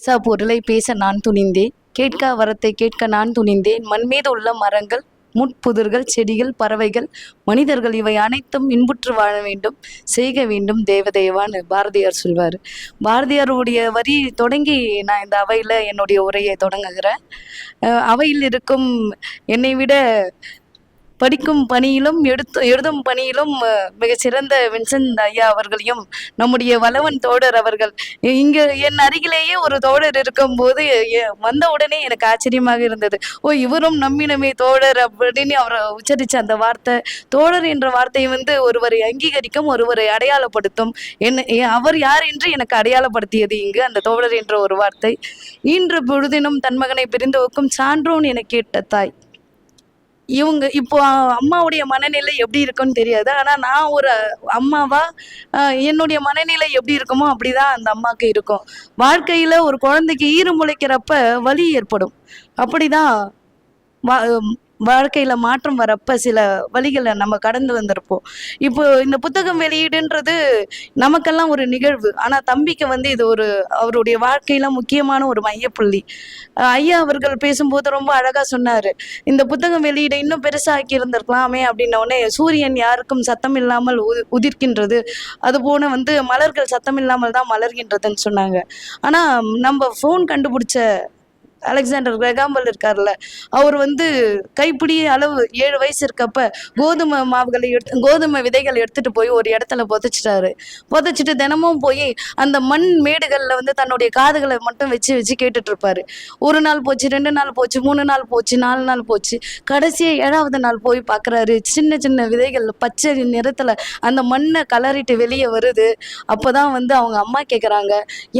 இசா பொருளை பேச நான் துணிந்தேன். கேட்க வரத்தை கேட்க நான் துணிந்தேன். மண் மீது உள்ள மரங்கள் முட்புதர்கள் செடிகள் பறவைகள் மனிதர்கள் இவை அனைத்தும் இன்புற்று வாழ வேண்டும் செய்க வேண்டும் தேவதேவான்னு பாரதியார் சொல்வார். பாரதியாருடைய வரி தொடங்கி நான் இந்த அவையில் என்னுடைய உரையை தொடங்குகிறேன். அவையில் இருக்கும் என்னை விட படிக்கும் பணியிலும் எடுத்து எழுதும் பணியிலும் மிகச்சிறந்த வின்சென்ட் ஐயா அவர்களையும் நம்முடைய வளவன் தோழர் அவர்கள். இங்க என் அருகிலேயே ஒரு தோழர் இருக்கும்போது எ- வந்த உடனே எனக்கு ஆச்சரியமாக இருந்தது. ஓ இவரும் நம்பினமே தோழர் அப்படின்னு அவரை உச்சரிச்ச அந்த வார்த்தை தோழர் என்ற வார்த்தை வந்து ஒருவரை அங்கீகரிக்கும் ஒருவரை அடையாளப்படுத்தும். என்ன அவர் யார் என்று எனக்கு அடையாளப்படுத்தியது இங்கு அந்த தோழர் என்ற ஒரு வார்த்தை. இன்று பொழுதினும் தன் மகனை பிரிந்து வைக்கும் சான்றோன் என கேட்ட தாய். இவங்க இப்போ அம்மாவுடைய மனநிலை எப்படி இருக்குன்னு தெரியாது. ஆனா நான் ஒரு அம்மாவா என்னுடைய மனநிலை எப்படி இருக்குமோ அப்படிதான் அந்த அம்மாவுக்கு இருக்கும். வாழ்க்கையில ஒரு குழந்தைக்கு ஈறு முளைக்கிறப்ப வலி ஏற்படும். அப்படிதான் வா- வாழ்க்கையில் மாற்றம் வரப்ப சில வழிகளை நம்ம கடந்து வந்திருப்போம். இப்போ இந்த புத்தகம் வெளியீடுன்றது நமக்கெல்லாம் ஒரு நிகழ்வு. ஆனால் தம்பிக்கு வந்து இது ஒரு அவருடைய வாழ்க்கையில முக்கியமான ஒரு மையப்புள்ளி. ஐயா அவர்கள் பேசும்போது ரொம்ப அழகா சொன்னாரு. இந்த புத்தகம் வெளியிட இன்னும் பெருசாக்கி இருந்திருக்கலாமே அப்படின்ன உடனே சூரியன் யாருக்கும் சத்தம் இல்லாமல் உதி- உதிர்க்கின்றது. அது போன வந்து மலர்கள் சத்தம் இல்லாமல் தான் மலர்கின்றதுன்னு சொன்னாங்க. ஆனா நம்ம ஃபோன் கண்டுபிடிச்ச அலெக்சாண்டர் கிரகாம்பல் இருக்கார்ல அவர் வந்து கைப்பிடி அளவு ஏழு வயசு இருக்கப்ப கோதுமை மாவுகளை எடுத்து கோதுமை விதைகள் எடுத்துட்டு போய் ஒரு இடத்துல புதைச்சிட்டாரு. புதைச்சிட்டு தினமும் போய் அந்த மண் மேடுகளில் வந்து தன்னுடைய காதுகளை மட்டும் வச்சு வச்சு கேட்டுட்டு இருப்பாரு ஒரு நாள் போச்சு ரெண்டு நாள் போச்சு மூணு நாள் போச்சு நாலு நாள் போச்சு. கடைசியாக ஏழாவது நாள் போய் பார்க்குறாரு சின்ன சின்ன விதைகள் பச்சை நிறத்துல அந்த மண்ணை கலரிட்டு வெளியே வருது. அப்பதான் வந்து அவங்க அம்மா கேட்குறாங்க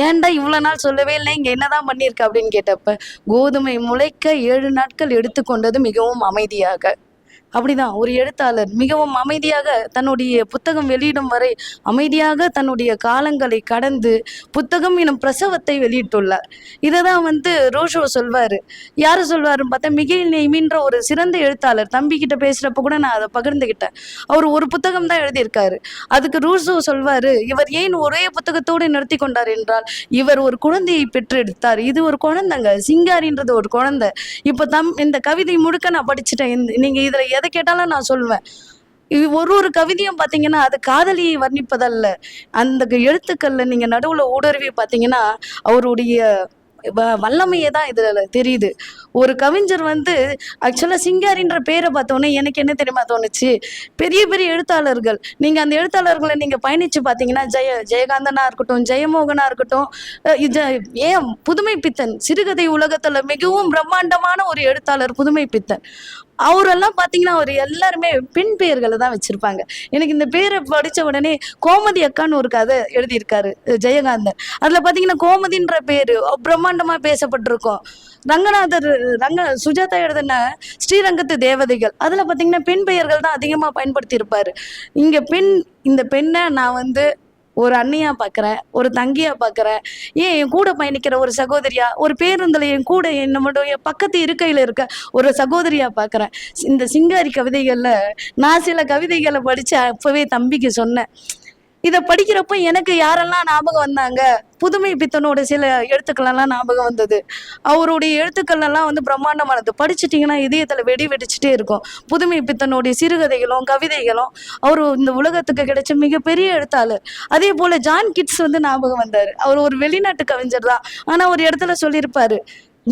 ஏன்டா இவ்வளோ நாள் சொல்லவே இல்லை இங்கே என்னதான் பண்ணியிருக்க? அப்படின்னு கேட்டப்ப கோதுமை முளைக்க ஏழு நாட்கள் எடுத்துக்கொண்டது மிகவும் அமைதியாக. அப்படிதான். ஒரு எழுத்தாளர் மிகவும் அமைதியாக தன்னுடைய புத்தகம் வெளியிடும் வரை அமைதியாக தன்னுடைய காலங்களை கடந்து புத்தகம் எனும் பிரசவத்தை வெளியிட்டுள்ளார். இதை தான் வந்து ரோஷோ சொல்வார். யார் சொல்வாருன்னு பார்த்தா மிகையில் நெய்மின்ற ஒரு சிறந்த எழுத்தாளர். தம்பிக்கிட்ட பேசுகிறப்ப கூட நான் அதை பகிர்ந்துக்கிட்டேன் அவர் ஒரு புத்தகம் தான் எழுதியிருக்காரு. அதுக்கு ரூசோ சொல்வார் இவர் ஏன் ஒரே புத்தகத்தோடு நிறுத்தி கொண்டார் என்றால் இவர் ஒரு குழந்தையை பெற்றெடுத்தார். இது ஒரு குழந்தைங்க. சிங்காரின்றது ஒரு குழந்தை. இப்போ தம் இந்த கவிதை முழுக்க நான் படிச்சுட்டேன். இந்த- இதில் எதை கேட்டாலும் நான் சொல்லுவேன். ஒரு ஒரு கவிதையும் பார்த்தீங்கன்னா அது காதலியை வர்ணிப்பதல்ல. அந்த எழுத்துக்கள்ல நீங்க நடுவுல ஊடுருவி பார்த்தீங்கன்னா அவருடைய வ- வல்லமையே தான் இதுல தெரியுது. ஒரு கவிஞர் வந்து ஆக்சுவலாக சிங்காரின்ற பேரை பார்த்தோன்னே எனக்கு என்ன தெரியுமா தோணுச்சு? பெரிய பெரிய எழுத்தாளர்கள். நீங்கள் அந்த எழுத்தாளர்களை நீங்கள் பயணிச்சு பார்த்தீங்கன்னா ஜெய ஜெயகாந்தனாக இருக்கட்டும் ஜெயமோகனாக இருக்கட்டும் இது ஏன் புதுமை பித்தன் சிறுகதை உலகத்தில் மிகவும் பிரம்மாண்டமான ஒரு எழுத்தாளர் புதுமை பித்தன் அவரெல்லாம் பார்த்தீங்கன்னா அவர் எல்லாருமே பெண் பெயர்களை தான் வச்சிருப்பாங்க. எனக்கு இந்த பேரை படித்த உடனே கோமதி அக்கான்னு ஒரு கதை எழுதியிருக்காரு ஜெயகாந்தன். அதில் பார்த்தீங்கன்னா கோமதின்ற பேர் பிரம்மாண்டமாக பேசப்பட்டிருக்கும். ரங்கநாதர் ரங்க சுஜாதா எழுதின ஸ்ரீரங்கத்து தேவதைகள். அதில் பார்த்தீங்கன்னா பெண் பெயர்கள் தான் அதிகமாக பயன்படுத்தியிருப்பார். இங்கே பெண் இந்த பெண்ணை நான் வந்து ஒரு அண்ணியா பார்க்குறேன் ஒரு தங்கியா பார்க்குறேன் ஏன் என் கூட பயணிக்கிற ஒரு சகோதரியா ஒரு பேருந்துல என் கூட என்னுடைய பக்கத்து இருக்கையில இருக்க ஒரு சகோதரியா பார்க்குறேன் இந்த சிங்காரி கவிதைகள்ல நான் சில கவிதைகளை படிச்சு அப்பவே தம்பிக்கு சொன்னேன். இதை படிக்கிறப்ப எனக்கு யாரெல்லாம் ஞாபகம் வந்தாங்க? புதுமை பித்தனோட சில எழுத்துக்கள் எல்லாம் ஞாபகம் வந்தது. அவருடைய எழுத்துக்கள் எல்லாம் வந்து பிரம்மாண்டமானது. படிச்சிட்டிங்கன்னா இதயத்தில் வெடி வெடிச்சுட்டே இருக்கும். புதுமை பித்தனுடைய சிறுகதைகளும் கவிதைகளும் அவர் இந்த உலகத்துக்கு கிடைச்ச மிகப்பெரிய எழுத்தாளர். அதே போல ஜான் கிட்ஸ் வந்து ஞாபகம் வந்தார். அவர் ஒரு வெளிநாட்டு கவிஞர் தான். ஆனால் ஒரு இடத்துல சொல்லியிருப்பாரு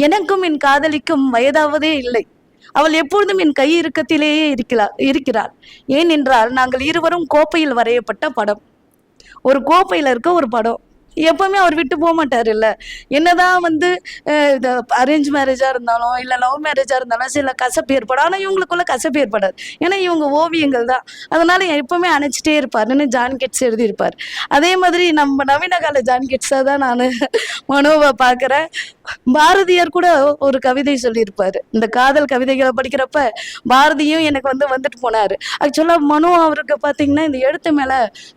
எனக்கும் என் காதலிக்கும் வயதாவதே இல்லை. அவள் எப்பொழுதும் என் கை இறுக்கத்திலேயே இருக்கிறாள் இருக்கிறாள். ஏனென்றால் நாங்கள் இருவரும் கோப்பையில் வரையப்பட்ட படம். ஒரு கோப்பையில் இருக்க ஒரு படம். எப்பவுமே அவர் விட்டு போக மாட்டாரு இல்ல என்னதான் வந்து அரேஞ்ச் மேரேஜா இருந்தாலும் இல்லை லவ் மேரேஜா இருந்தாலும் சில கசப்பு ஏற்படும். ஆனால் இவங்களுக்குள்ள கசப்பு ஏற்படாது. ஏன்னா இவங்க ஓவியங்கள் தான். அதனால எப்பவுமே அணைச்சிட்டே இருப்பாருன்னு ஜான் கெட்ஸ் எழுதியிருப்பார். அதே மாதிரி நம்ம நவீன கால ஜான் கெட்ஸா தான் நான் மனோவை பார்க்குறேன். பாரதியார் கூட ஒரு கவிதை சொல்லியிருப்பார். இந்த காதல் கவிதைகளை படிக்கிறப்ப பாரதியும் எனக்கு வந்து வந்துட்டு போனாரு. ஆக்சுவலா மனோ அவருக்கு பார்த்தீங்கன்னா இந்த எழுத்து மேல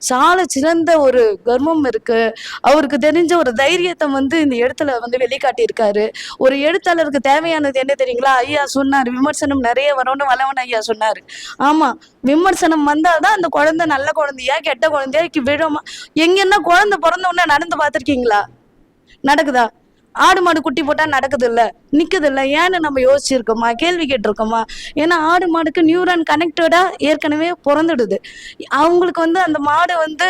சால சிறந்த ஒரு கர்வம் இருக்கு. அவருக்கு தெரிஞ்ச ஒரு தைரியத்தை வந்து இந்த எழுத்துல வந்து வெளிக்காட்டியிருக்காரு. ஒரு எழுத்தாளருக்கு தேவையானது என்ன தெரியுங்களா? ஐயா சொன்னார் விமர்சனம் நிறைய வரும்னு வளவன் ஐயா சொன்னார். ஆமாம் விமர்சனம் வந்தாதான் அந்த குழந்தை நல்ல குழந்தையா கெட்ட குழந்தையா விழுமா? எங்கன்னா குழந்தை பிறந்த உடனே நடந்து பார்த்துருக்கீங்களா? நடக்குதா? ஆடு மாடு குட்டி போட்டா நடக்குது இல்ல நிக்குது இல்ல ஏன்னு நம்ம யோசிச்சிருக்கோமா? கேள்வி கேட்டிருக்கோமா? ஏன்னா ஆடு மாடுக்கு நியூரான் கனெக்டடா ஏற்கனவே பிறந்துடுது. அவங்களுக்கு வந்து அந்த மாடு வந்து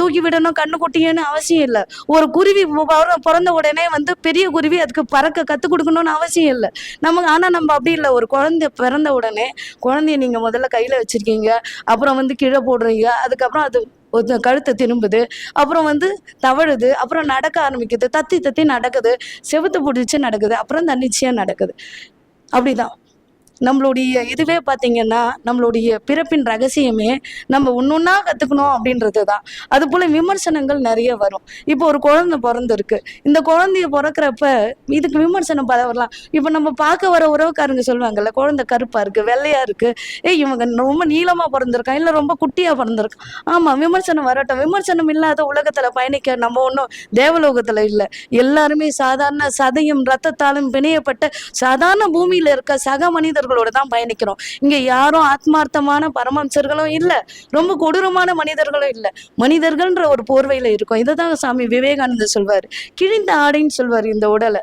தூக்கி விடணும் கண்ணு குட்டியன்னு அவசியம் இல்லை. ஒரு குருவி பிறந்த உடனே வந்து பெரிய குருவி அதுக்கு பறக்க கத்து கொடுக்கணும்னு அவசியம் இல்லை. நமக்கு ஆனா நம்ம அப்படி இல்லை. ஒரு குழந்தை பிறந்த உடனே குழந்தைய நீங்க முதல்ல கையில வச்சிருக்கீங்க. அப்புறம் வந்து கீழே போடுறீங்க. அதுக்கப்புறம் அது கழுத்தை திரும்புது அப்புறம் வந்து தவழுது அப்புறம் நடக்க ஆரம்பிக்குது தத்தி தத்தி நடக்குது செவுத்து பிடிச்சி நடக்குது அப்புறம் தன்னிச்சையாக நடக்குது. அப்படிதான். நம்மளுடைய இதுவே பார்த்தீங்கன்னா நம்மளுடைய பிறப்பின் ரகசியமே நம்ம ஒன்னொன்னா கற்றுக்கணும் அப்படின்றது தான் அது போல் விமர்சனங்கள் நிறைய வரும். இப்போ ஒரு குழந்தை பிறந்திருக்கு. இந்த குழந்தைய பிறக்கிறப்ப இதுக்கு விமர்சனம் பல வரலாம். இப்போ நம்ம பார்க்க வர உறவுக்காரங்க சொல்லுவாங்கல்ல குழந்தை கருப்பாக இருக்குது வெள்ளையாக இருக்குது ஏய் இவங்க ரொம்ப நீளமாக பிறந்திருக்கான் இல்லை ரொம்ப குட்டியாக பிறந்திருக்கான். ஆமாம் விமர்சனம் வரட்டும். விமர்சனம் இல்லாத உலகத்தில் பயணிக்க நம்ம ஒன்றும் தேவலோகத்தில் இல்லை. எல்லாருமே சாதாரண சதையும் ரத்தத்தாலும் பிணையப்பட்ட சாதாரண பூமியில இருக்க சக மனிதர்களோட தான் பயணிக்கிறோம். இங்க யாரும் ஆத்மார்த்தமான பரமம்சர்களும் இல்ல. ரொம்ப கொடூரமான மனிதர்களும் இல்ல. மனிதர்கள்ன்ற ஒரு போர்வையில இருக்கும். இதுதான் சாமி விவேகானந்தர் சொல்வாரு. கிழிந்த ஆடைன்னு சொல்வாரு இந்த உடலை.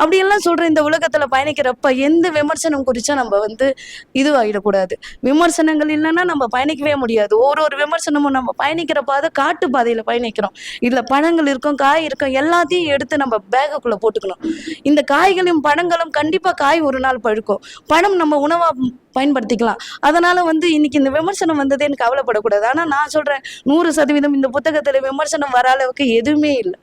அப்படியெல்லாம் சொல்ற இந்த உலகத்துல பயணிக்கிறப்ப எந்த விமர்சனம் குறிச்சா நம்ம வந்து இதுவாகிடக்கூடாது விமர்சனங்கள் இல்லைன்னா நம்ம பயணிக்கவே முடியாது. ஒரு ஒரு விமர்சனமும் நம்ம பயணிக்கிற பாதை காட்டு பாதையில பயணிக்கிறோம். இதுல பழங்கள் இருக்கும் காய் இருக்கும் எல்லாத்தையும் எடுத்து நம்ம பேகுக்குள்ள போட்டுக்கணும். இந்த காய்களையும் பழங்களும் கண்டிப்பா காய் ஒரு நாள் பழுக்கும். பழம் நம்ம உணவா பயன்படுத்திக்கலாம். அதனால வந்து இன்னைக்கு இந்த விமர்சனம் வந்ததே எனக்கு கவலைப்படக்கூடாது. ஆனால் நான் சொல்றேன் நூறு சதவீதம் இந்த புத்தகத்துல விமர்சனம் வர அளவுக்கு எதுவுமே இல்லை.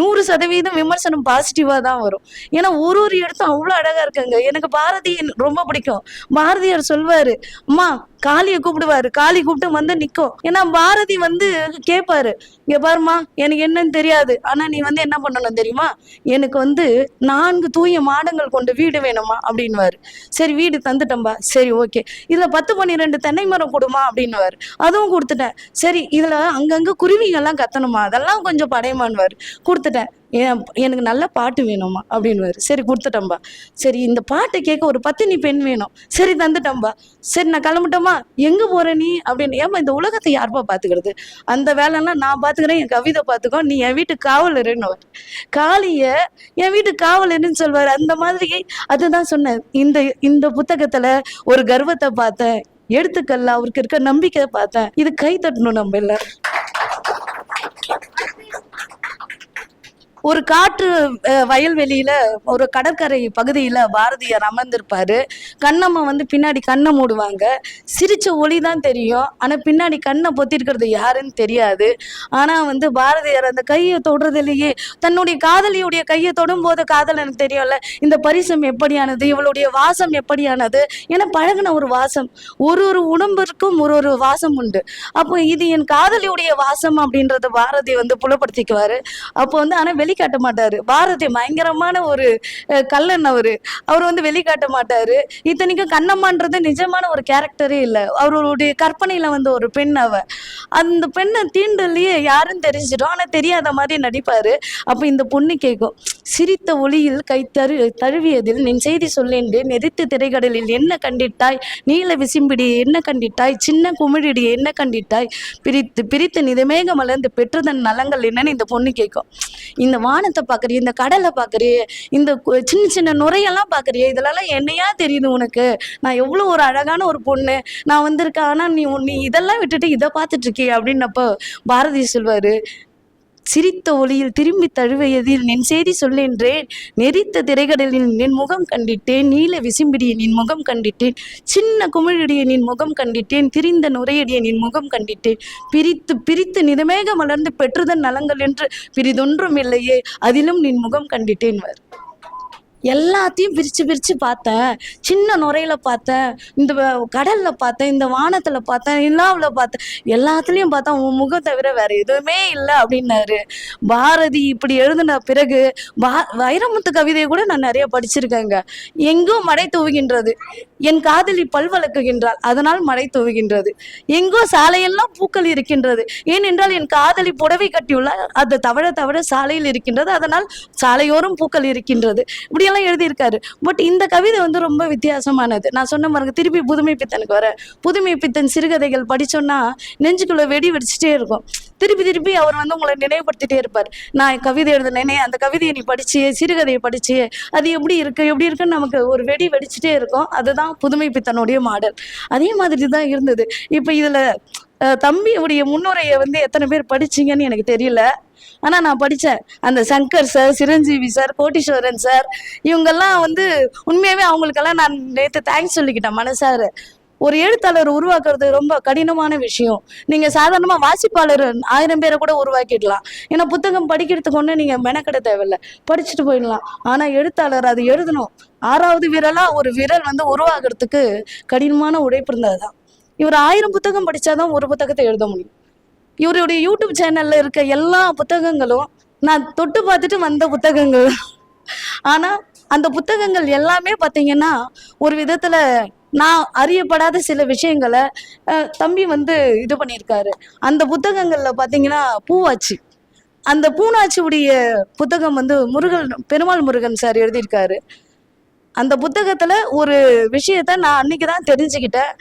நூறு சதவீதம் விமர்சனம் பாசிட்டிவா தான் வரும். ஏன்னா ஒரு ஒரு இடத்தும் அவ்வளோ அழகா இருக்காங்க. எனக்கு பாரதி ரொம்ப பிடிக்கும். பாரதியார் சொல்வாரு அம்மா காளியை கூப்பிடுவாரு. காளி கூப்பிட்டு வந்து நிக்கும். ஏன்னா பாரதி வந்து கேட்பாரு இங்க பாருமா எனக்கு என்னன்னு தெரியாது. ஆனா நீ வந்து என்ன பண்ணணும் தெரியுமா? எனக்கு வந்து நான்கு தூய மாடங்கள் கொண்டு வீடு வேணுமா அப்படின்னுவாரு. சரி வீடு தந்துட்டம்பா சரி ஓகே. இதுல பத்து பன்னிரெண்டு தென்னை மரம் கொடுமா அப்படின்னுவாரு. அதுவும் கொடுத்துட்டேன். சரி இதுல அங்கங்க குருவிங்கெல்லாம் கத்தணுமா? அதெல்லாம் கொஞ்சம் படையமான்னுவாரு கொடுத்துட்டேன். எனக்கு நல்ல பாட்டு வேணுமா அப்படின்னுவாரு. சரி கொடுத்துட்டம்பா சரி இந்த பாட்டை கேட்க ஒரு பத்தினி பெண் வேணும். சரி தந்துட்டம்பா சரி நான் கிளம்பட்டோமா? எங்கே போற நீ? அப்படின்னு. ஏமா இந்த உலகத்தை யாருப்பா பார்த்துக்கிறது அந்த வேலைலாம் நான் பார்த்துக்கிறேன் என் கவிதை பார்த்துக்கோ நீ என் வீட்டு காவலருன்னு காளிய என் வீட்டு காவலருன்னு சொல்வார். அந்த மாதிரி அதுதான் சொன்னேன். இந்த இந்த புத்தகத்துல ஒரு கர்வத்தை பார்த்தேன். எடுத்துக்கல்ல அவருக்கு இருக்க நம்பிக்கை பார்த்தேன். இது கை தட்டணும் நம்ம எல்லாரும். ஒரு காற்று வயல்வெளியில ஒரு கடற்கரை பகுதியில பாரதியார் அமர்ந்திருப்பாரு. கண்ணம்மா வந்து பின்னாடி கண்ணை மூடுவாங்க. சிரிச்ச ஒளி தான் தெரியும். ஆனா பின்னாடி கண்ணை பொத்திருக்கிறது யாருன்னு தெரியாது. ஆனா வந்து பாரதியார் அந்த கையை தொடுறதுலேயே தன்னுடைய காதலியுடைய கையை தொடும்போது காதல் எனக்கு தெரியும்ல இந்த பரிசம் எப்படியானது இவளுடைய வாசம் எப்படியானது என பழகின ஒரு வாசம். ஒரு ஒரு உடம்பிற்கும் ஒரு ஒரு வாசம் உண்டு. அப்போ இது என் காதலியுடைய வாசம் அப்படின்றத பாரதி வந்து புலப்படுத்திக்குவாரு. அப்போ வந்து ஆனா வெளிக்காட்ட மாட்டாரு. பாரதி பயங்கரமான ஒரு கல்லன் அவரு. அவர் வந்து வெளிக்காட்ட மாட்டாரு. இத்தனைக்கும் கண்ணம்மான்றது நிஜமான ஒரு கேரக்டரே இல்லை. அவருடைய கற்பனையில வந்து ஒரு பெண் அவ. அந்த பெண்ணை தீண்டலையே யாரும் தெரிஞ்சிடும். ஆனா தெரியாத மாதிரி நடிப்பாரு. அப்ப இந்த பொண்ணு கேட்கும் சிரித்த ஒளியில் கை தரு தழுவியதில் நின் செய்தி சொல்லேண்டு நெறித்து திரைக்கடலில் என்ன கண்டிட்டாய்? நீல விசிம்பிடி என்ன கண்டிட்டாய்? சின்ன குமிழிடி என்ன கண்டிட்டாய்? பிரித்து பிரித்து நிதமேக மலர்ந்து பெற்றதன் நலங்கள் என்னன்னு இந்த பொண்ணு கேட்கும் இந்த வானத்தை பார்க்கறியே இந்த கடலை பாக்குறியே இந்த சின்ன சின்ன நுரையெல்லாம் பாக்குறியே இதெல்லாம் என்னையா தெரியுது உனக்கு? நான் எவ்வளோ ஒரு அழகான ஒரு பொண்ணு. நான் வந்திருக்கேன் ஆனால் நீ நீ இதெல்லாம் விட்டுட்டு இதை பார்த்துட்டு இருக்கியே அப்படின்னப்போ பாரதி சொல்வாரு சிரித்த ஒளியில் திரும்பி தழுவியதில் நின் செய்தி சொல்லென்றேன் நெறித்த திரைகடலில் நின் முகம் கண்டிட்டேன். நீல விசும்பிடியை நின் முகம் கண்டிட்டேன். சின்ன குமிழடியை நின் முகம் கண்டிட்டேன். திரிந்த நுரையடிய நின் முகம் கண்டிட்டேன். பிரித்து பிரித்து நிதமேக மலர்ந்து பெற்றுதன் நலங்கள் என்று பிரிதொன்றும் இல்லையே. அதிலும் நின் முகம் கண்டிட்டேன். வர் எல்லாத்தையும் பிரிச்சு பிரிச்சு பார்த்தேன். சின்ன நுரையில பார்த்தேன். இந்த கடல்ல பார்த்தேன். இந்த வானத்துல பார்த்தேன். நிலாவுல பார்த்தேன். எல்லாத்துலயும் பார்த்தா உன் முகம் தவிர வேற எதுவுமே இல்லை அப்படின்னாரு. பாரதி இப்படி எழுதின பிறகு பா வைரமுத்து கவிதையை கூட நான் நிறைய படிச்சிருக்கேங்க. எங்கோ மடை தூவுகின்றது. என் காதலி பல்வழக்குகின்றாள் அதனால் மழை தூவுகின்றது. எங்கோ சாலையெல்லாம் பூக்கள் இருக்கின்றது. ஏனென்றால் என் காதலி புடவை கட்டியுள்ளார் அது தவழ தவழ சாலையில் இருக்கின்றது. அதனால் சாலையோரம் பூக்கள் இருக்கின்றது. இப்படியெல்லாம் கவிதைகள்லாம் எழுதியிருக்காரு. பட் இந்த கவிதை வந்து ரொம்ப வித்தியாசமானது. நான் சொன்ன பாருங்க திருப்பி புதுமை பித்தனுக்கு வர. புதுமை பித்தன் சிறுகதைகள் படிச்சோன்னா நெஞ்சுக்குள்ள வெடி வெடிச்சிட்டே இருக்கும். திருப்பி திருப்பி அவர் வந்து உங்களை நினைவுபடுத்திட்டே இருப்பார். நான் கவிதை எழுதுனேனே அந்த கவிதையை நீ படிச்சியே சிறுகதையை படிச்சியே அது எப்படி இருக்கு எப்படி இருக்குன்னு நமக்கு ஒரு வெடி வெடிச்சிட்டே இருக்கும். அதுதான் புதுமை பித்தனுடைய மாடல். அதே மாதிரி தான் இருந்தது. இப்போ இதில் தம்பியுடைய முன்னுரையை வந்து எத்தனை பேர் படிச்சிங்கன்னு எனக்கு தெரியல. ஆனால் நான் படித்தேன் அந்த Shankar sir Chiranjeevi sir Koteeswaran sir இவங்கெல்லாம் வந்து உண்மையாகவே அவங்களுக்கெல்லாம் நான் நேற்று தேங்க்ஸ் சொல்லிக்கிட்டேன் மனசார. ஒரு எழுத்தாளர் உருவாக்குறது ரொம்ப கடினமான விஷயம். நீங்கள் சாதாரணமாக வாசிப்பாளர் ஆயிரம் பேரை கூட உருவாக்கிடலாம். ஏன்னா புத்தகம் படிக்கிறதுக்கு ஒன்று நீங்கள் மெனக்கெட தேவையில்ல. படிச்சுட்டு போயிடலாம். ஆனால் எழுத்தாளர் அது எழுதணும். ஆறாவது விரலாக ஒரு விரல் வந்து உருவாகிறதுக்கு கடினமான உழைப்பு இருந்தது தான் இவர் ஆயிரம் புத்தகம் படிச்சாதான் ஒரு புத்தகத்தை எழுத முடியும். இவருடைய யூடியூப் சேனல்ல இருக்க எல்லா புத்தகங்களும் நான் தொட்டு பார்த்துட்டு வந்த புத்தகங்கள். ஆனா அந்த புத்தகங்கள் எல்லாமே பார்த்தீங்கன்னா ஒரு விதத்துல நான் அறியப்படாத சில விஷயங்களை அஹ், தம்பி வந்து இது பண்ணியிருக்காரு. அந்த புத்தகங்கள்ல பார்த்தீங்கன்னா பூவாச்சி. அந்த பூனாச்சியுடைய புத்தகம் வந்து முருகன் பெருமாள் முருகன் சார் எழுதியிருக்காரு. அந்த புத்தகத்துல ஒரு விஷயத்த நான் அன்னைக்கு தான் தெரிஞ்சுக்கிட்டேன்.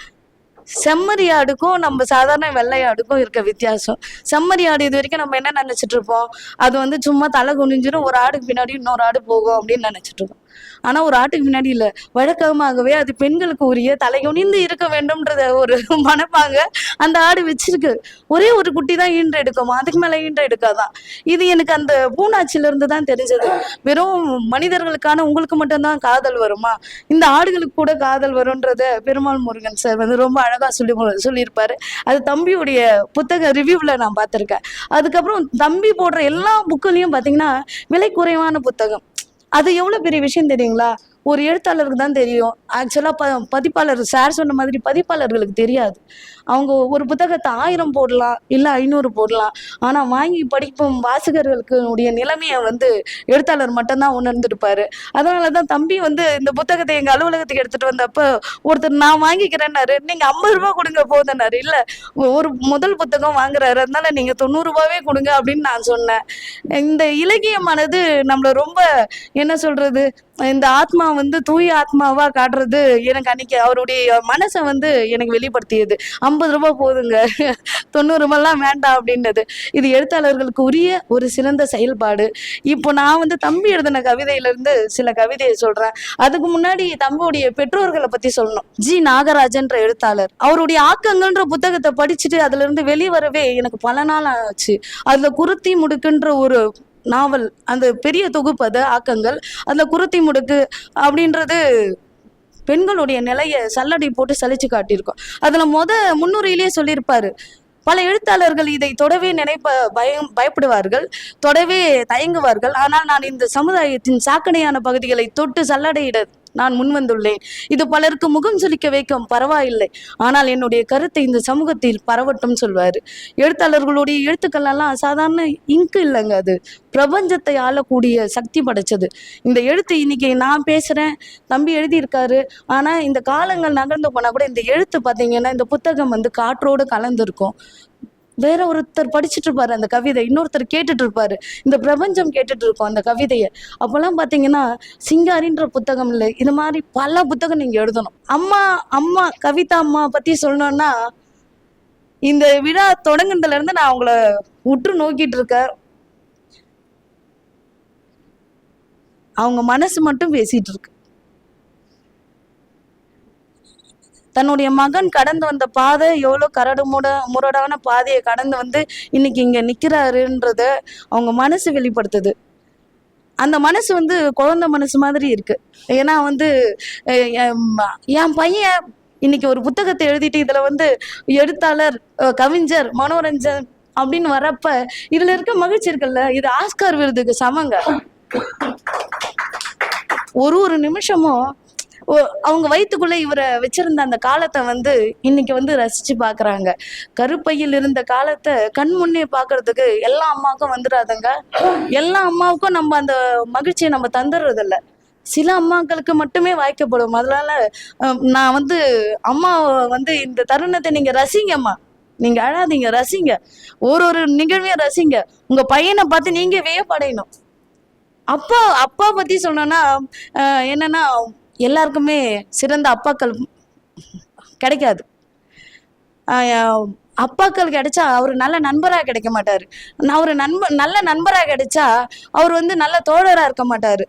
செம்மறி ஆடுக்கும் நம்ம சாதாரண வெள்ளை ஆடுக்கும் இருக்க வித்தியாசம். செம்மறி ஆடு இது வரைக்கும் நம்ம என்ன நினைச்சிட்டு இருப்போம்? அது வந்து சும்மா தலை குனிஞ்சிடும் ஒரு ஆடுக்கு பின்னாடி இன்னொரு ஆடு போகும் அப்படின்னு நினைச்சிட்டு இருக்கோம் ஆனா ஒரு ஆட்டுக்கு பின்னாடி இல்ல. வழக்கமாகவே அது பெண்களுக்கு உரிய தலைகுனிந்து இருக்க வேண்டும்ன்றத ஒரு மனப்பாங்க அந்த ஆடு வச்சிருக்கு. ஒரே ஒரு குட்டி தான் ஈன்று எடுக்கும்? அதுக்கு மேல ஈன்று எடுக்காதான் இது எனக்கு அந்த பூனாச்சில இருந்து தான் தெரிஞ்சது. வெறும் மனிதர்களுக்கான உங்களுக்கு மட்டும்தான் காதல் வருமா? இந்த ஆடுகளுக்கு கூட காதல் வரும்ன்றத பெருமாள் முருகன் சார் வந்து ரொம்ப அழகா சொல்லி சொல்லியிருப்பாரு. அது தம்பியுடைய புத்தக ரிவ்யூவில் நான் பார்த்துருக்கேன். அதுக்கப்புறம் தம்பி போடுற எல்லா புக்குலையும் பார்த்தீங்கன்னா விலை குறைவான புத்தகம். அது எவ்வளோ பெரிய விஷயம் தெரியுங்களா? ஒரு எழுத்தாளருக்கு தான் தெரியும். ஆக்சுவலாக ப பதிப்பாளர் சார் சொன்ன மாதிரி பதிப்பாளர்களுக்கு தெரியாது. அவங்க ஒரு புத்தகத்தை ஆயிரம் போடலாம் இல்லை ஐநூறு போடலாம். ஆனால் வாங்கி படிக்கும் வாசகர்களுக்கு நிலைமையை வந்து எழுத்தாளர் மட்டும்தான் உணர்ந்திருப்பாரு. அதனால தான் தம்பி வந்து இந்த புத்தகத்தை எங்கள் அலுவலகத்துக்கு எடுத்துகிட்டு வந்தப்போ ஒருத்தர் நான் வாங்கிக்கிறேன்னாரு நீங்கள் ஐம்பது ரூபா கொடுங்க போதுன்னாரு. இல்லை ஒரு முதல் புத்தகம் வாங்குறாரு அதனால நீங்கள் தொண்ணூறுரூபாவே கொடுங்க அப்படின்னு நான் சொன்னேன். இந்த இலக்கியமானது நம்மளை ரொம்ப என்ன சொல்றது இந்த ஆத்மா வந்து தூய ஆத்மாவா காட்டுறது எனக்கு அன்னைக்கு அவருடைய மனசை வந்து எனக்கு வெளிப்படுத்தியது. ஐம்பது ரூபாய் போதுங்க. தொண்ணூறு ரூபாய்லாம் வேண்டாம் அப்படின்றது. இது எழுத்தாளர்களுக்கு உரிய ஒரு சிறந்த செயல்பாடு. இப்போ நான் வந்து தம்பி எழுதின கவிதையிலிருந்து சில கவிதையை சொல்றேன். அதுக்கு முன்னாடி தம்பியுடைய பெற்றோர்களை பத்தி சொல்லணும். ஜி நாகராஜன்ற எழுத்தாளர். அவருடைய ஆக்கங்கள்ன்ற புத்தகத்தை படிச்சுட்டு அதுல இருந்து வெளிவரவே எனக்கு பல நாள் ஆச்சு. அதுல குருத்தி முடுக்குன்ற ஒரு நாவல் அந்த பெரிய தொகுப்பு அது ஆக்கங்கள். அதுல குருத்தி முடுக்கு அப்படின்றது பெண்களுடைய நிலையை சல்லடை போட்டு சலிச்சு காட்டியிருக்கோம். அதுல முத முன்னுரையிலேயே சொல்லியிருப்பாரு பல எழுத்தாளர்கள் இதை தொடவே நினைப்ப பயம் பயப்படுவார்கள் தொடவே தயங்குவார்கள். ஆனால் நான் இந்த சமுதாயத்தின் சாக்கடையான பகுதிகளை தொட்டு சல்லடையிட நான் முன்வந்துள்ளேன். இது பலருக்கு முகம் சுளிக்க வைக்கும் பரவாயில்லை. ஆனால் என்னுடைய கருத்தை இந்த சமூகத்தில் பரவட்டும் சொல்வாரு. எழுத்தாளர்களுடைய எழுத்துக்கள் எல்லாம் சாதாரண இங்கு இல்லைங்க அது. பிரபஞ்சத்தை ஆளக்கூடிய சக்தி படைச்சது. இந்த எழுத்து இன்னைக்கு நான் பேசுறேன் தம்பி எழுதியிருக்காரு. ஆனா இந்த காலங்கள் நகர்ந்து போனா கூட இந்த எழுத்து பார்த்தீங்கன்னா இந்த புத்தகம் வந்து காற்றோடு கலந்துருக்கும். வேற ஒருத்தர் படிச்சுட்டு இருப்பாரு அந்த கவிதை இன்னொருத்தர் கேட்டுட்டு இருப்பாரு. இந்த பிரபஞ்சம் கேட்டுட்டு இருக்கும் அந்த கவிதையை. அப்பெல்லாம் பாத்தீங்கன்னா சிங்காரின்ற புத்தகம் இல்லை இது மாதிரி பல புத்தகம் நீங்க எழுதணும். அம்மா அம்மா கவிதா அம்மா பத்தி சொல்லணும்னா இந்த விழா தொடங்குனதுல இருந்து நான் அவங்கள உற்று நோக்கிட்டு இருக்கேன். அவங்க மனசு மட்டும் பேசிட்டு இருக்கு. தன்னுடைய மகன் கடந்து வந்த பாதை எவ்வளோ கரடு முட முரடான பாதையை கடந்து வந்து இன்னைக்கு இங்கே நிற்கிறாருன்றத அவங்க மனசு வெளிப்படுத்துது. அந்த மனசு வந்து குழந்தை மனசு மாதிரி இருக்கு. ஏன்னா வந்து என் பையன் இன்னைக்கு ஒரு புத்தகத்தை எழுதிட்டு இதுல வந்து எழுத்தாளர் கவிஞர் மனோரஞ்சன் அப்படின்னு வரப்ப இதுல இருக்க மகிழ்ச்சி இருக்குல்ல? இது ஆஸ்கார் விருதுக்கு சமங்க. ஒரு ஒரு நிமிஷமும் அவங்க வயிற்றுக்குள்ள இவரை வச்சிருந்த அந்த காலத்தை வந்து இன்னைக்கு வந்து ரசிச்சு பாக்குறாங்க. கருப்பையில் இருந்த காலத்தை கண் முன்னே பாக்குறதுக்கு எல்லா அம்மாவுக்கும் வந்துடாதுங்க எல்லா அம்மாவுக்கும் நம்ம அந்த மகிழ்ச்சியை நம்ம தந்துடுறது இல்ல சில அம்மாக்களுக்கு மட்டுமே வாய்க்கப்படும். அதனால நான் வந்து அம்மா வந்து இந்த தருணத்தை நீங்க ரசிங்கம்மா. நீங்க அழாதீங்க ரசிங்க. ஒரு ஒரு நிகழ்வையும் ரசிங்க. உங்க பையனை பார்த்து நீங்க வியப்படையணும். அப்பா அப்பா பத்தி சொன்னோன்னா என்னன்னா எல்லாருக்குமே சிறந்த அப்பாக்கள் கிடைக்காது. அப்பாக்கள் கிடைச்சா அவர் நல்ல நண்பராக கிடைக்க மாட்டார். நான் ஒரு நண்ப நல்ல நண்பராக கிடைச்சா அவர் வந்து நல்ல தோழராக இருக்க மாட்டார்.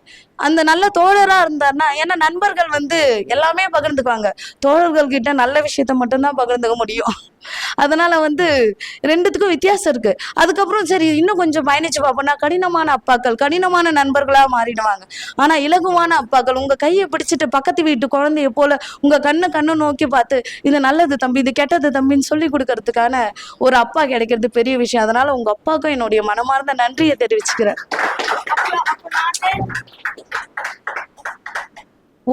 அந்த நல்ல தோழராக இருந்தாருன்னா ஏன்னா நண்பர்கள் வந்து எல்லாமே பகிர்ந்துக்குவாங்க. தோழர்கள்கிட்ட நல்ல விஷயத்த மட்டும்தான் பகிர்ந்துக்க முடியும். அதனால வந்து ரெண்டுத்துக்கும் வித்தியாசம் இருக்கு. அதுக்கப்புறம் சரி இன்னும் கொஞ்சம் பயணிச்சு பார்ப்போம்னா கடினமான அப்பாக்கள் கடினமான நண்பர்களா மாறிடுவாங்க. ஆனா இலகுவான அப்பாக்கள் உங்க கையை பிடிச்சிட்டு பக்கத்து வீட்டு குழந்தைய போல உங்க கண்ணை கண்ணு நோக்கி பார்த்து இது நல்லது தம்பி இது கெட்டது தம்பின்னு சொல்லி கொடுக்கறதுக்கான ஒரு அப்பா கிடைக்கிறது பெரிய விஷயம். அதனால உங்க அப்பாவுக்கும் என்னுடைய மனமார்ந்த நன்றியை தெரிவிச்சுக்கிறேன்.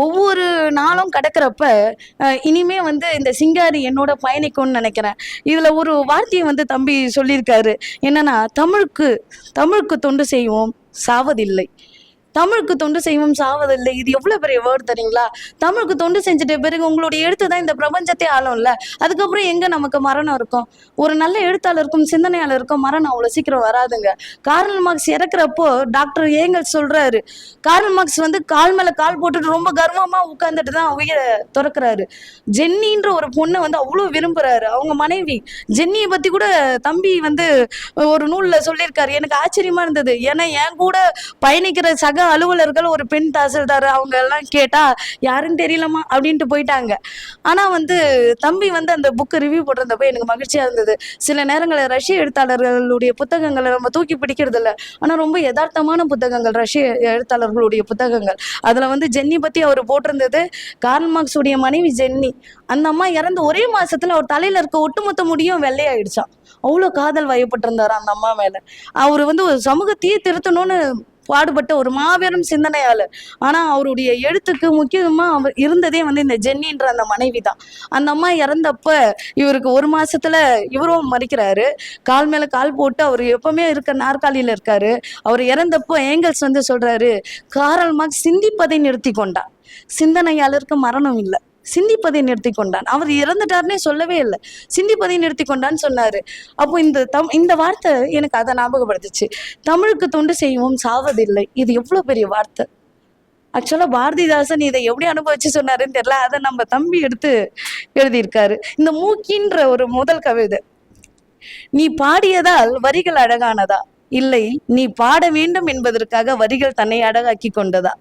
ஒவ்வொரு நாளும் கடக்கிறப்ப இனிமே வந்து இந்த சிங்காரி என்னோட பயணிக்கும்னு நினைக்கிறேன். இதுல ஒரு வார்த்தையை வந்து தம்பி சொல்லியிருக்காரு. என்னன்னா தமிழுக்கு தமிழுக்கு தொண்டு செய்வோம் சாவதில்லை. தமிழுக்கு தொண்டு செய்வோம் சாவதில்லை. இது எவ்வளவு பெரிய வேர்ட் தெரியுங்களா? தமிழுக்கு தொண்டு செஞ்சுட்டு பிறகு உங்களுடைய எழுத்து தான் இந்த பிரபஞ்சத்தை ஆளும்ல. அதுக்கப்புறம் எங்க நமக்கு மரணம் இருக்கும்? ஒரு நல்ல எழுத்தாளருக்கும் சிந்தனையாளருக்கும் மரணம் அவ்வளவு சீக்கிரம் வராதுங்க. கார்ல் மார்க்ஸ் இறக்குறப்போ டாக்டர் ஏங்கல் சொல்றாரு. கார்ல் மார்க்ஸ் வந்து கால் மேல கால் போட்டுட்டு ரொம்ப கர்வமா உட்கார்ந்துட்டு தான் உயிரை துறக்குறாரு. ஜென்னின்ற ஒரு பொண்ணை வந்து அவ்வளவு விரும்புறாரு. அவங்க மனைவி ஜென்னியை பத்தி கூட தம்பி வந்து ஒரு நூல்ல சொல்லியிருக்காரு. எனக்கு ஆச்சரியமா இருந்தது. ஏன்னா என் கூட பயணிக்கிற சக அலுவலர்கள் ஒரு பெண் தாசில்தார் அவங்க எல்லாம் கேட்டா யாருன்னு தெரியலமா அப்படின்ட்டு போயிட்டாங்க. ஆனா வந்து தம்பி வந்து அந்த புக்கு ரிவ்யூ போட்டிருந்தப்ப எனக்கு மகிழ்ச்சியா இருந்தது. சில நேரங்களில் ரஷ்ய எழுத்தாளர்களுடைய புத்தகங்களை நம்ம தூக்கி பிடிக்கிறது இல்லை ஆனா ரொம்ப யதார்த்தமான புத்தகங்கள் ரஷ்ய எழுத்தாளர்களுடைய புத்தகங்கள். அதுல வந்து ஜென்னி பத்தி அவர் போட்டிருந்தது. கார்ல் மார்க்ஸ் உடைய மனைவி ஜென்னி. அந்த அம்மா இறந்து ஒரே மாசத்துல அவர் தலையில இருக்க ஒட்டுமொத்த முடியும் வெள்ளையாயிடுச்சான் அவ்வளோ காதல் வயப்பட்டிருந்தாரு அந்த அம்மா மேல. அவர் வந்து ஒரு சமூகத்தையே திருத்தணும்னு பாடுபட்ட ஒரு மாபெரும் சிந்தனையாளர். ஆனா அவருடைய எழுத்துக்கு முக்கியமா அவர் இருந்ததே வந்து இந்த ஜென்னின்ற அந்த மனைவி தான் அந்த அம்மா இறந்தப்ப இவருக்கு ஒரு மாசத்துல இவரும் மறிக்கிறாரு. கால் மேல கால் போட்டு அவர் எப்பவுமே இருக்க நாற்காலியில இருக்காரு. அவர் இறந்தப்போ ஏங்கல்ஸ் வந்து சொல்றாரு காரல் மார்க் சிந்திப்பதை நிறுத்தி கொண்டார். சிந்தனையாளருக்கு மரணம் இல்லை. சிந்திப்பதை நிறுத்தி கொண்டான் அவர் இறந்துட்டார்னே சொல்லவே இல்லை. சிந்திப்பதை நிறுத்தி கொண்டான்னு சொன்னாரு. அப்போ இந்த தம் இந்த வார்த்தை எனக்கு அதை ஞாபகப்படுத்துச்சு. தமிழுக்கு தொண்டு செய்வோம் சாவதில்லை. இது எவ்வளவு பெரிய வார்த்தை. ஆக்சுவலா பாரதிதாசன் இதை எப்படி அனுபவிச்சு சொன்னாருன்னு தெரியல. அதை நம்ம தம்பி எடுத்து எழுதியிருக்காரு. இந்த மூக்கின்ற ஒரு முதல் கவிதை. நீ பாடியதால் வரிகள் அழகானதா? இல்லை நீ பாட வேண்டும் என்பதற்காக வரிகள் தன்னை அழகாக்கி கொண்டதா?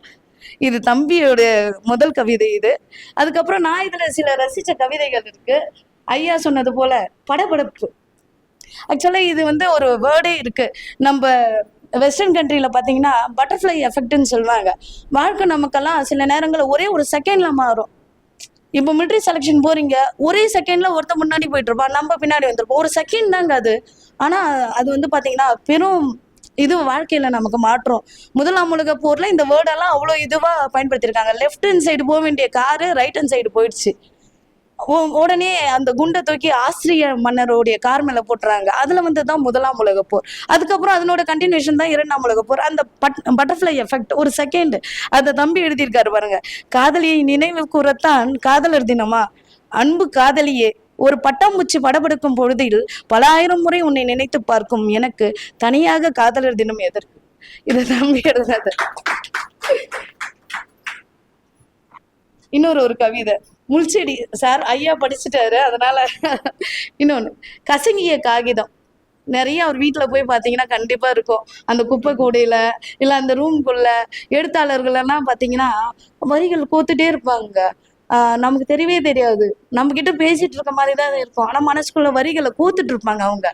இது தம்பியோட முதல் கவிதை இது. அதுக்கப்புறம் நான் இதுல சில ரசிச்ச கவிதைகள் இருக்கு. ஐயா சொன்னது போல படபடப்பு. ஆக்சுவலா இது வந்து ஒரு வேர்டே இருக்கு. நம்ம வெஸ்டர்ன் கண்ட்ரில பாத்தீங்கன்னா பட்டர்ஃப்ளை எஃபெக்ட்னு சொல்லுவாங்க. வாழ்க்கை நமக்கெல்லாம் சில நேரங்களில் ஒரே ஒரு செகண்ட்ல மாறும். இப்போ மிலிட்ரி செலெக்ஷன் போறீங்க ஒரே செகண்ட்ல ஒருத்தன் முன்னாடி போயிட்டு இருப்பான் நம்ம பின்னாடி வந்திருப்போம். ஒரு செகண்ட் தாங்க அது. ஆனா அது வந்து பாத்தீங்கன்னா பெரும் இது வாழ்க்கையில நமக்கு மாற்றம். முதலாம் உலக போர்ல இந்த வேர்டெல்லாம் அவ்வளோ இதுவா பயன்படுத்தியிருக்காங்க லெஃப்ட் ஹேண்ட் சைடு போக வேண்டிய காரு ரைட் ஹேண்ட் சைடு போயிடுச்சு. உடனே அந்த குண்டை தூக்கி ஆஸ்திரிய மன்னருடைய கார் மேல போட்டுறாங்க. அதுல வந்து தான் முதலாம் உலக போர். அதுக்கப்புறம் அதனோட கண்டினியூஷன் தான் இரண்டாம் உலக போர். அந்த பட் பட்டர்ஃப்ளை எஃபெக்ட் ஒரு செகண்ட் அந்த தம்பி எழுதியிருக்காரு பாருங்க. காதலியை நினைவு கூறத்தான் காதலர் தினமா? அன்பு காதலியே. ஒரு பட்டாம்பூச்சி படபடுக்கும் பொழுதில் பல ஆயிரம் முறை உன்னை நினைத்து பார்க்கும் எனக்கு தனியாக காதலர் தினம் எதற்கு? இது தம்பி இன்னொரு ஒரு கவிதை. முள்செடி சார் ஐயா படிச்சுட்டாரு அதனால இன்னொன்னு. கசங்கிய காகிதம். நிறைய அவர் வீட்டில் போய் பார்த்தீங்கன்னா கண்டிப்பா இருக்கும். அந்த குப்பை கூடையில் இல்லை அந்த ரூம்குள்ள எழுத்தாளர்கள் எல்லாம் பார்த்தீங்கன்னா வரிகள் கோத்துட்டே இருப்பாங்க. நமக்கு தெரியவே தெரியாது. நம்ம கிட்ட பேசிட்டு இருக்க மாதிரி தான் இருக்கும். ஆனா மனசுக்குள்ள வரிகளை கூத்துட்டு இருப்பாங்க அவங்க.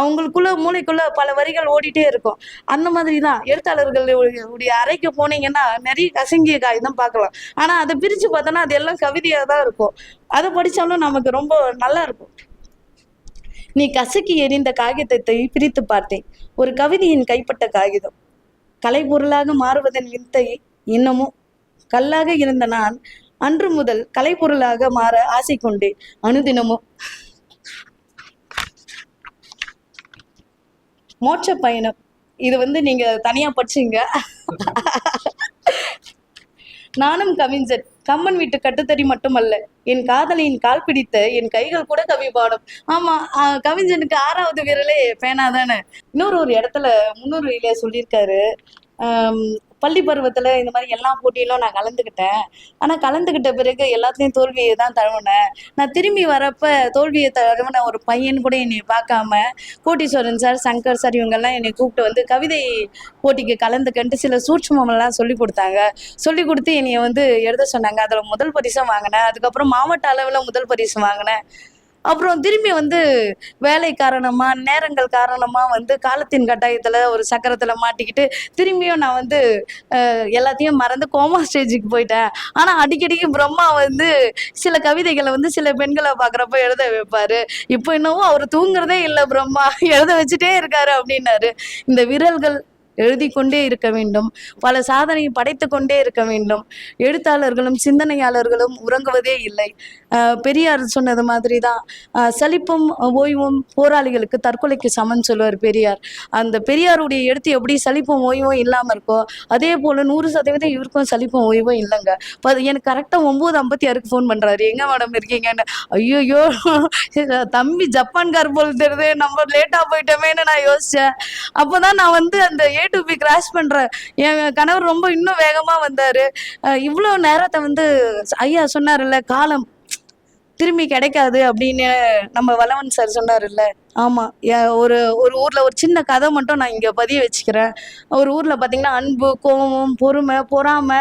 அவங்களுக்குள்ள மூளைக்குள்ள பல வரிகள் ஓடிட்டே இருக்கும். அந்த மாதிரி தான் எழுத்தாளர்களுடைய உடைய அறைக்கு போனீங்கன்னா நிறைய கசங்கிய காகிதம் பார்க்கலாம். ஆனா அதை பிரிச்சு பார்த்தோன்னா அது எல்லாம் கவிதையா தான் இருக்கும். அதை படிச்சாலும் நமக்கு ரொம்ப நல்லா இருக்கும். நீ கசக்கி எரிந்த காகிதத்தை பிரித்து பார்த்தேன். ஒரு கவிதையின் கைப்பட்ட காகிதம். கலைப்பொருளாக மாறுவதன் வித்தை இன்னமும் கல்லாக இருந்த நான் அன்று முதல் கலைப்பொருளாக மாற ஆசை கொண்டேன் அனுதினமும் மோட்ச பயணம். இது வந்து நீங்க தனியா படிச்சீங்க. நானும் கவிஞன். கம்மன் வீட்டு கட்டுத்தறி மட்டுமல்ல. என் காதலியின் கால் பிடித்த என் கைகள் கூட கவி பாடும். ஆமா ஆஹ் கவிஞனுக்கு ஆறாவது விரலே பேனா தானே இன்னொரு ஒரு இடத்துல முன்னுரையில சொல்லியிருக்காரு. பள்ளி பருவத்தில் இந்த மாதிரி எல்லா போட்டியிலும் நான் கலந்துக்கிட்டேன் ஆனால் கலந்துக்கிட்ட பிறகு எல்லாத்துலேயும் தோல்வியை தான் தழுவினேன். நான் திரும்பி வரப்ப தோல்வியை தழுவின ஒரு பையன் கூட என்னை பார்க்காம கோட்டீஸ்வரன் சார் சங்கர் சார் இவங்கெல்லாம் என்னை கூப்பிட்டு வந்து கவிதை போட்டிக்கு கலந்துக்கன்ட்டு சில சூட்சமெல்லாம் சொல்லி கொடுத்தாங்க. சொல்லி கொடுத்து என்னைய வந்து எழுத சொன்னாங்க. அதில் முதல் பரிசு வாங்கினேன். அதுக்கப்புறம் மாவட்ட அளவில் முதல் பரிசு வாங்கினேன். அப்புறம் திரும்பி வந்து வேலை காரணமா நேரங்கள் காரணமா வந்து காலத்தின் கட்டாயத்துல ஒரு சக்கரத்துல மாட்டிக்கிட்டு திரும்பியும் நான் வந்து எல்லாத்தையும் மறந்து கோமா ஸ்டேஜுக்கு போயிட்டேன். ஆனா அடிக்கடிக்கு பிரம்மா வந்து சில கவிதைகளை வந்து சில பெண்களை பாக்குறப்ப எழுத வைப்பாரு. இப்போ இன்னமும் அவர் தூங்குறதே இல்லை பிரம்மா. எழுத வச்சுட்டே இருக்காரு அப்படின்னாரு. இந்த விரல்கள் எழுதி கொண்டே இருக்க வேண்டும். பல சாதனை படைத்து கொண்டே இருக்க வேண்டும். எழுத்தாளர்களும் சிந்தனையாளர்களும் உறங்குவதே இல்லை. பெரியார் சொன்னது மாதிரி தான் சலிப்பும் ஓய்வும் போராளிகளுக்கு தற்கொலைக்கு சமன் சொல்லுவார் பெரியார். அந்த பெரியாருடைய எழுத்து எப்படி சலிப்பும் ஓய்வும் இல்லாமல் இருக்கோ அதே போல் நூறு சதவீதம் இவருக்கும் சலிப்பும் ஓய்வும் இல்லைங்க. இப்போ அது எனக்கு கரெக்டாக ஒம்பது ஐம்பத்தி ஆறுக்கு ஃபோன் பண்ணுறாரு எங்கே மேடம் இருக்கீங்கன்னு? ஐயோயோ தம்பி ஜப்பான்கார் போல் தெரியுது நம்ம லேட்டாக போயிட்டோமேன்னு நான் யோசித்தேன் அப்போ தான் நான் வந்து அந்த ஏ டு பி கிராஸ் பண்ணுறேன் என் கணவர் ரொம்ப இன்னும் வேகமாக வந்தார். இவ்வளோ நேரத்தை வந்து ஐயா சொன்னார்ல காலம் திரும்பி கிடைக்காது அப்படின்னு நம்ம வளவன் சார் சொன்னார்ல ஆமாம் ஒரு ஒரு ஊரில் ஒரு சின்ன கதை மட்டும் நான் இங்கே பதிய வச்சுக்கிறேன். ஒரு ஊரில் பார்த்தீங்கன்னா அன்பு கோபம் பொறுமை பொறாமை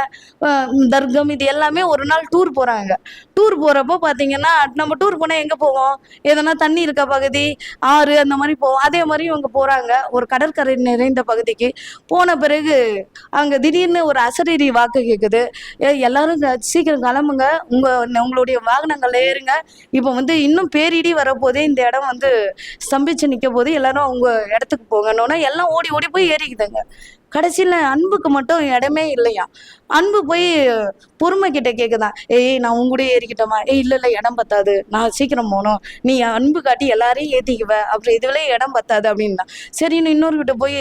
தர்க்கம் இது எல்லாமே ஒரு நாள் டூர் போகிறாங்க டூர் போகிறப்போ பார்த்தீங்கன்னா நம்ம டூர் போனால் எங்கே போவோம்? எதனா தண்ணி இருக்க பகுதி? ஆறு அந்த மாதிரி போவோம். அதே மாதிரி இவங்க போகிறாங்க ஒரு கடற்கரை நிறைந்த பகுதிக்கு. போன பிறகு அங்கே திடீர்னு ஒரு அசரீரி வாக்கு கேட்குது ஏ எல்லாரும் சீக்கிரம் கிளம்புங்க. உங்கள் உங்களுடைய வாகனங்கள்ல ஏறுங்க. இப்போ வந்து இன்னும் பேரிடி வரப்போதே இந்த இடம் வந்து ஸ்தம்பிச்சு நிற்க போது எல்லாரும் அவங்க இடத்துக்கு போங்கன்னொன்னே எல்லாம் ஓடி ஓடி போய் ஏறிக்குதுங்க. கடைசியில் அன்புக்கு மட்டும் இடமே இல்லையா? அன்பு போய் பொறுமை கிட்ட கேட்குதான் ஏய் நான் உங்க கூட ஏறிக்கிட்டோமா? ஏய் இல்லை இல்லை இடம் பத்தாது. நான் சீக்கிரம் போகணும். நீ அன்பு காட்டி எல்லாரையும் ஏற்றிக்குவ அப்புறம் இதுல இடம் பத்தாது அப்படின்னா. சரின்னு இன்னொரு கிட்ட போய்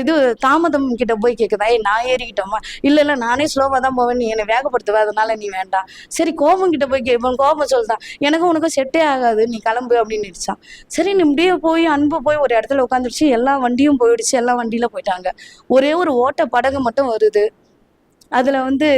இது தாமதம் கிட்ட போய் கேட்குதா ஏய் நான் ஏறிக்கிட்டோமா? இல்லை இல்லை நானே ஸ்லோவாக தான் போவேன். நீ என்னை வேகப்படுத்துவ. அதனால நீ வேண்டாம். சரி கோபம் கிட்ட போய் கேட்போம் கோபம் சொல்லிட்டான் எனக்கும் உனக்கும் செட்டே ஆகாது. நீ கிளம்பு அப்படின்னு நினைச்சான் சரி நீ இப்படியே போய் அன்பு போய் ஒரு இடத்துல உட்காந்துருச்சு. எல்லா வண்டியும் போயிடுச்சு. எல்லா வண்டியில போயிட்டாங்க. ஒரே ஒரு ஓட்ட படகு மட்டும் வருது. அதுல வந்து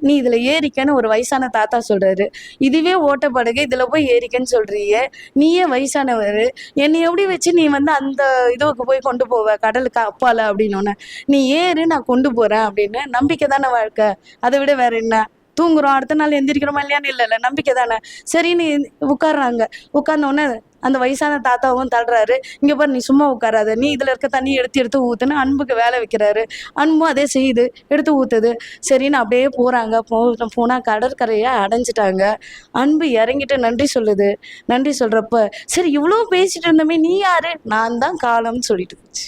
நீ இதுல ஏறிக்கன்னு ஒரு வயசான தாத்தா சொல்றாரு. இதுவே ஓட்ட படகு இதுல போய் ஏறிக்கன்னு சொல்றியே நீயே வயசானவர். என்னை எப்படி வச்சு நீ வந்து அந்த இதுவுக்கு போய் கொண்டு போவ? கடலுக்கு அப்பால? அப்படின்னோடனே நீ ஏறு நான் கொண்டு போறேன் அப்படின்னு. நம்பிக்கை தானே வாழ்க்கை. அதை விட வேற என்ன? தூங்குறோம் அடுத்த நாள் எந்திரிக்கிறோமா இல்லையான்னு இல்லை இல்லை நம்பிக்கை தானே. சரின்னு உட்காடுறாங்க உட்கார்ந்த அந்த வயசான தாத்தாவும் தள்ளுறாரு. இங்க பாரு நீ சும்மா உட்காராத. நீ இதுல இருக்க தண்ணி எடுத்து எடுத்து ஊத்துன்னு அன்புக்கு வேலை வைக்கிறாரு. அன்பும் அதே செய்யுது. எடுத்து ஊத்துது. சரின்னு அப்படியே போறாங்க. போ போனா கடற்கரையை அடைஞ்சிட்டாங்க. அன்பு இறங்கிட்டு நன்றி சொல்லுது. நன்றி சொல்றப்ப சரி இவ்வளோ பேசிட்டு இருந்தோமே நீ யாரு? நான் தான் காலம்னு சொல்லிட்டு போச்சு.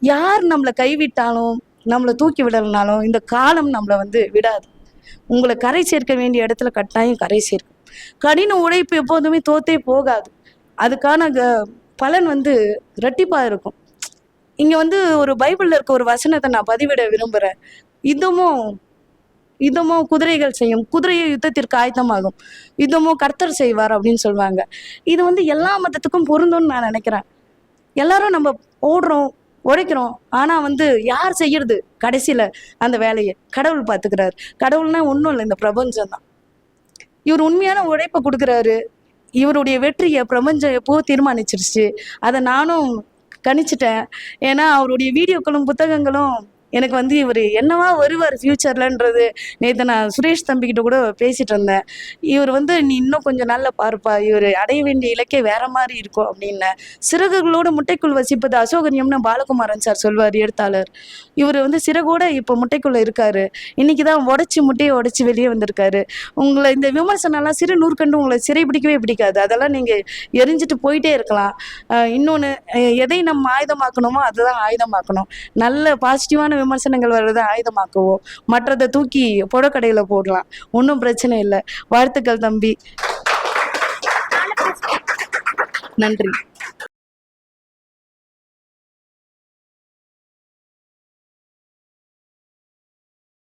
யார் நம்மளை கைவிட்டாலும் நம்மளை தூக்கி விடலனாலும் இந்த காலம் நம்மளை வந்து விடாது. உங்களை கரை சேர்க்க வேண்டிய இடத்துல கட்டாயம் கரை சேர்க்கும். கடின உழைப்பு எப்போதுமே தோத்தே போகாது. அதுக்கான க- பலன் வந்து ரெட்டிப்பா இருக்கும். இங்க வந்து ஒரு பைபிள்ல இருக்க ஒரு வசனத்தை நான் பதிவிட விரும்புறேன். இதமும் இதமோ குதிரைகள் செய்யும் குதிரையை யுத்தத்திற்கு ஆயத்தமாகும். இதமோ கர்த்தர் செய்வார் அப்படின்னு சொல்லுவாங்க இது வந்து எல்லா மதத்துக்கும் பொருந்தும்னு நான் நினைக்கிறேன். எல்லாரும் நம்ம ஓடுறோம் உழைக்கிறோம் ஆனா வந்து யார் செய்யறது கடைசியில அந்த வேலையை? கடவுள் பார்த்துக்கிறாரு. கடவுள்னா ஒன்றும் இல்லை இந்த பிரபஞ்சம் தான் இவர் உண்மையான உழைப்பை கொடுக்குறாரு. இவருடைய வெற்றியை பிரபஞ்சம் எப்போ தீர்மானிச்சிருச்சு. அதை நானும் கணிச்சிட்டேன். ஏன்னா அவருடைய வீடியோக்களும் புத்தகங்களும் எனக்கு வந்து இவர் என்னவா வருவார் ஃப்யூச்சர்லன்றது நேற்று நான் சுரேஷ் தம்பிக்கிட்ட கூட பேசிட்டு இருந்தேன். இவர் வந்து நீ இன்னும் கொஞ்சம் நாளில் பார்ப்பா இவர் அடைய வேண்டிய இலக்கே வேற மாதிரி இருக்கும் அப்படின்னு சிறகுகளோட முட்டைக்குள் வசிப்பது அசோகரியம்னு பாலகுமாரன் சார் சொல்வார் எழுத்தாளர். இவர் வந்து சிறகோட இப்போ முட்டைக்குள்ள இருக்காரு. இன்னைக்கு தான் உடச்சி முட்டையை உடச்சி வெளியே வந்திருக்காரு. உங்களை இந்த விமர்சனம்லாம் சிறு நூற்கண்டு உங்களை சிறை பிடிக்கவே பிடிக்காது. அதெல்லாம் நீங்கள் எரிஞ்சிட்டு போயிட்டே இருக்கலாம். இன்னொன்று எதை நம்ம ஆயுதமாக்கணுமோ அதுதான் ஆயுதமாக்கணும். நல்ல பாசிட்டிவான விமர்சனங்கள் வர்றதை ஆயுதமாக்குவோம். மற்றதை தூக்கி புடக்கடையில் போடலாம். ஒன்றும் பிரச்சனை இல்லை. வாழ்த்துக்கள் தம்பி. நன்றி.